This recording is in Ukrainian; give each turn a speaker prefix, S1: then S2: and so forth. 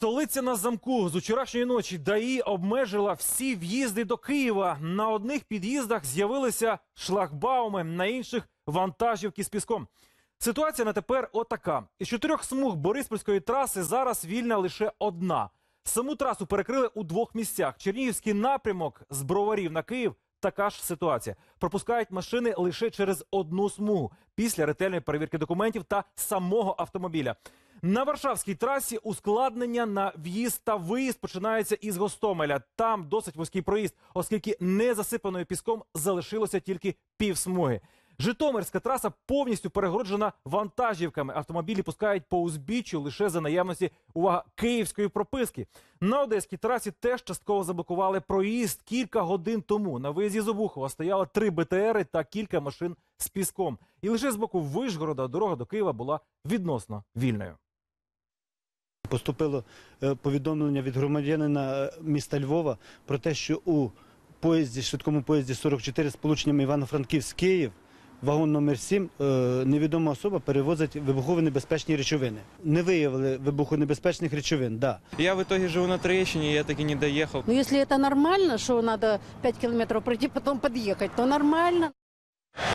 S1: Столиця на замку з учорашньої ночі ДАІ обмежила всі в'їзди до Києва. На одних під'їздах з'явилися шлагбауми, на інших вантажівки з піском. Ситуація на тепер отака: із чотирьох смуг Бориспільської траси зараз вільна лише одна. Саму трасу перекрили у двох місцях. Чернігівський напрямок з броварів на Київ. Така ж ситуація. Пропускають машини лише через одну смугу після ретельної перевірки документів та самого автомобіля. На Варшавській трасі ускладнення на в'їзд та виїзд починається із Гостомеля. Там досить вузький проїзд, оскільки не засипаною піском залишилося тільки півсмуги. Житомирська траса повністю перегороджена вантажівками. Автомобілі пускають по узбіччю лише за наявності увага київської прописки. На одеській трасі теж частково заблокували проїзд кілька годин тому. На виїзді з Обухова стояло три БТРи та кілька машин з піском. І лише з боку Вишгорода дорога до Києва була відносно вільною.
S2: Поступило е, повідомлення від громадянина е, міста Львова про те, що у поїзді, швидкому поїзді 44 з полученням Івано-Франківськ-Київ, вагон номер 7, е, невідома особа перевозить вибухово-небезпечні речовини. Не виявили вибухонебезпечних речовин, да.
S3: Я в итоге живу на Троещине, я таки не доехал.
S4: Ну, если это нормально, что надо 5 километров пройти, потом подъехать, то нормально.